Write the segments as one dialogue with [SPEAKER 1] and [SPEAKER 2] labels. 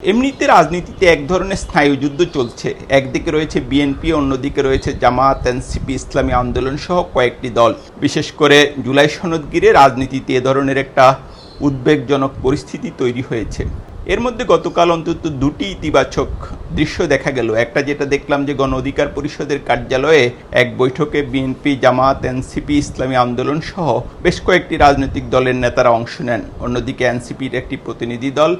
[SPEAKER 1] এমনিতে রাজনীতিতে এক ধরনের স্নায়ুযুদ্ধ চলছে। একদিকে রয়েছে বিএনপি, অন্যদিকে রয়েছে জামাত এনসিপি, ইসলামী আন্দোলন সহ কয়েকটি দল। বিশেষ করে জুলাই সনদ গিরে রাজনীতিতে এ ধরনের একটা উদ্বেগজনক পরিস্থিতি তৈরি হয়েছে। এর মধ্যে গতকাল অন্তত দুটি ইতিবাচক দৃশ্য দেখা গেল। একটা যেটা দেখলাম যে গণ অধিকার পরিষদের কার্যালয়ে এক বৈঠকে বিএনপি জামাত এনসিপি, ইসলামী আন্দোলন সহ বেশ কয়েকটি রাজনৈতিক দলের নেতারা অংশ নেন। অন্যদিকে এনসিপির একটি প্রতিনিধি দল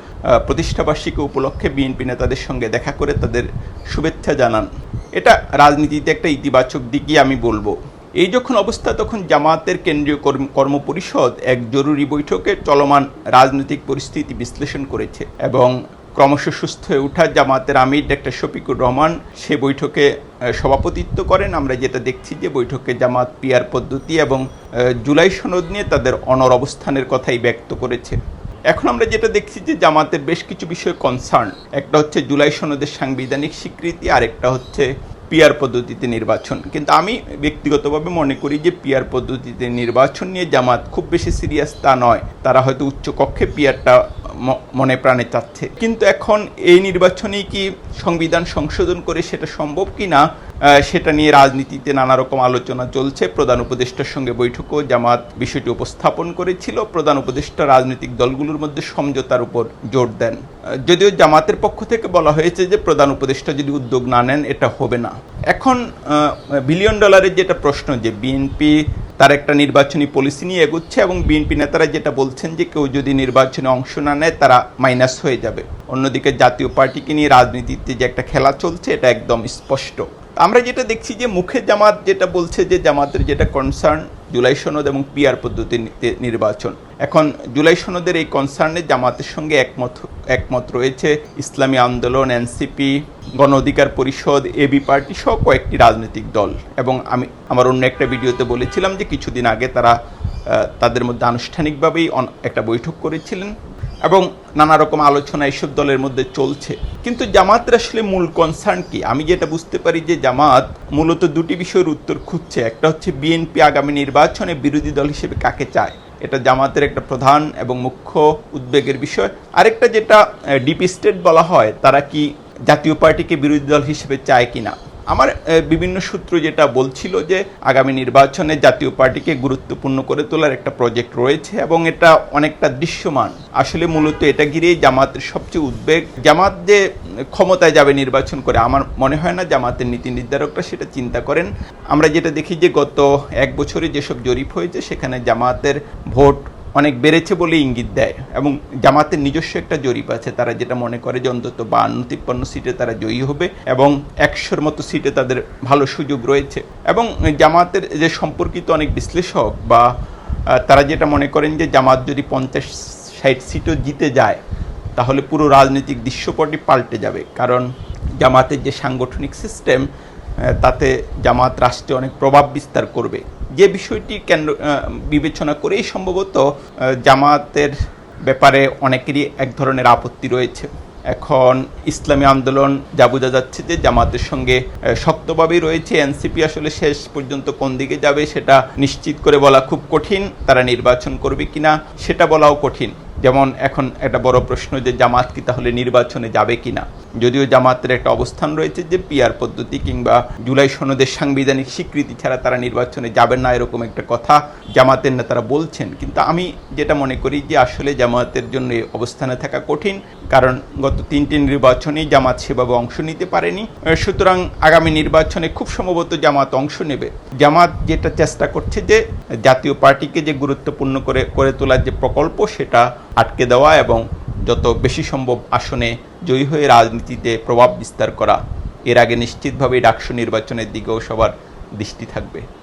[SPEAKER 1] প্রতিষ্ঠাবার্ষিকী উপলক্ষে বিএনপি নেতাদের সঙ্গে দেখা করে তাদের শুভেচ্ছা জানান। এটা রাজনীতিতে একটা ইতিবাচক দিকই আমি বলব। এই যখন অবস্থা, তখন জামাতের কেন্দ্রীয় কর্ম- কর্মপরিষদ এক জরুরি বৈঠকে চলমান রাজনৈতিক পরিস্থিতি বিশ্লেষণ করেছে এবং ক্রমশ সুস্থ হয়ে ওঠা জামাতের আমির ডাক্তার শফিকুর রহমান সে বৈঠকে সভাপতিত্ব করেন। আমরা যেটা দেখছি যে বৈঠকে জামাত পিয়ার পদ্ধতি এবং জুলাই সনদ নিয়ে তাদের অনর অবস্থানের কথাই ব্যক্ত করেছে। এখন আমরা যেটা দেখছি যে জামাতের বেশ কিছু বিষয়ে কনসার্ন একটা হচ্ছে জুলাই সনদের সাংবিধানিক স্বীকৃতি, আরেকটা হচ্ছে পিয়ার পদ্ধতিতে নির্বাচন। কিন্তু আমি ব্যক্তিগতভাবে মনে করি যে পিয়ার পদ্ধতিতে নির্বাচন নিয়ে জামাত খুব বেশি সিরিয়াস তা নয়। তারা হয়তো উচ্চকক্ষে পিয়ারটা মনে প্রাণে চাচ্ছে। কিন্তু এখন এই নির্বাচনেই কি সংবিধান সংশোধন করে সেটা সম্ভব কি না সেটা নিয়ে রাজনীতিতে নানা রকম আলোচনা চলছে। প্রধান উপদেষ্টার সঙ্গে বৈঠকও জামাত বিষয়টি উপস্থাপন করেছিল। প্রধান উপদেষ্টা রাজনৈতিক দলগুলোর মধ্যে সমঝোতার উপর জোর দেন। যদিও জামাতের পক্ষ থেকে বলা হয়েছে যে, প্রধান উপদেষ্টা যদি উদ্যোগ না নেন, এটা হবে না। এখন বিলিয়ন ডলারের যেটা প্রশ্ন যে, বিএনপি তার একটা নির্বাচনী পলিসি নিয়ে এগোচ্ছে এবং বিএনপি নেতারা যেটা বলছেন যে কেউ যদি নির্বাচনে অংশ না নেয়, তারা মাইনাস হয়ে যাবে। অন্যদিকে জাতীয় পার্টিকে নিয়ে রাজনীতিতে যে একটা খেলা চলছে, এটা একদম স্পষ্ট। আমরা যেটা দেখছি যে মুখে জামাত যেটা বলছে যে জামাতের যেটা কনসার্ন জুলাই সনদ এবং পিয়ার পদ্ধতিতে নির্বাচন। এখন জুলাই সনদের এই কনসার্নে জামাতের সঙ্গে একমত একমত রয়েছে ইসলামী আন্দোলন, এনসিপি, গণ অধিকার পরিষদ, এবি পার্টি সহ কয়েকটি রাজনৈতিক দল। এবং আমি, আমার অন্য একটা ভিডিওতে বলেছিলাম যে কিছুদিন আগে তারা তাদের মধ্যে আনুষ্ঠানিকভাবেই একটা বৈঠক করেছিলেন। এবং নানা রকম আলোচনা এইসব দলের মধ্যে চলছে। কিন্তু জামাতের আসলে মূল কনসার্ন কি? আমি যেটা বুঝতে পারি যে জামাত মূলত দুটি বিষয়ের উত্তর খুঁজছে। একটা হচ্ছে বিএনপি আগামী নির্বাচনে বিরোধী দল হিসেবে কাকে চায়? এটা জামাতের একটা প্রধান এবং মুখ্য উদ্বেগের বিষয়। আরেকটা যেটা ডিপি স্টেট বলা হয়, তারা কি জাতীয় পার্টিকে বিরোধী দল হিসেবে চায় কিনা? আমার বিভিন্ন সূত্র যেটা বলছিল যে আগামী নির্বাচনে জাতীয় পার্টিকে গুরুত্বপূর্ণ করে তোলার একটা প্রজেক্ট রয়েছে এবং এটা অনেকটা দৃশ্যমান। আসলে মূলত এটা ঘিরেই জামাতের সবচেয়ে উদ্বেগ। জামাত যে ক্ষমতায় যাবে নির্বাচন করে, আমার মনে হয় না জামাতের নীতি নির্ধারকরা সেটা চিন্তা করেন। আমরা যেটা দেখি যে গত এক বছরে যেসব জরিপ হয়েছে, সেখানে জামাতের ভোট অনেক বেড়েছে বলে ইঙ্গিত দেয় এবং জামাতের নিজস্ব একটা জরিপ আছে। তারা যেটা মনে করে যে অন্তত বান্ন, তিপ্পান্ন সিটে তারা জয়ী হবে এবং একশোর মতো সিটে তাদের ভালো সুযোগ রয়েছে। এবং জামাতের যে সম্পর্কিত অনেক বিশ্লেষক বা তারা যেটা মনে করেন যে জামাত যদি পঞ্চাশ, ষাট সিটও জিতে যায়, তাহলে পুরো রাজনৈতিক দৃশ্যপটই পাল্টে যাবে। কারণ জামাতের যে সাংগঠনিক সিস্টেম তাতে জামাত রাষ্ট্রে অনেক প্রভাব বিস্তার করবে। যে বিষয়টি কেন্দ্র বিবেচনা করেই সম্ভবত জামাতের ব্যাপারে অনেকেরই এক ধরনের আপত্তি রয়েছে। এখন ইসলামী আন্দোলন যা বোঝা যাচ্ছে যে জামাতের সঙ্গে শক্তভাবেই রয়েছে। এনসিপি আসলে শেষ পর্যন্ত কোন দিকে যাবে সেটা নিশ্চিত করে বলা খুব কঠিন। তারা নির্বাচন করবে কিনা সেটা বলাও কঠিন। যেমন এখন একটা বড় প্রশ্ন যে জামাত কি তাহলে নির্বাচনে যাবে কিনা? যদিও জামাতের একটা অবস্থান রয়েছে যে পিয়ার পদ্ধতি কিংবা জুলাই সনদের সাংবিধানিক স্বীকৃতি ছাড়া তারা নির্বাচনে যাবেন না এরকম একটা কথা জামাতের নেতারা বলছেন। কিন্তু আমি যেটা মনে করি যে আসলে জামাতের জন্য অবস্থানে থাকা কঠিন, কারণ গত তিনটি নির্বাচনেই জামাত সেভাবে অংশ নিতে পারেনি। সুতরাং আগামী নির্বাচনে খুব সম্ভবত জামাত অংশ নেবে। জামাত যেটা চেষ্টা করছে যে জাতীয় পার্টিকে যে গুরুত্বপূর্ণ করে করে তোলার যে প্রকল্প, সেটা আটকে দেওয়া এবং যত বেশি সম্ভব আসনে জয়ী হয়ে রাজনীতিতে প্রভাব বিস্তার করা। এর আগে নিশ্চিতভাবেই ডাকসু নির্বাচনের দিকেও সবার দৃষ্টি থাকবে।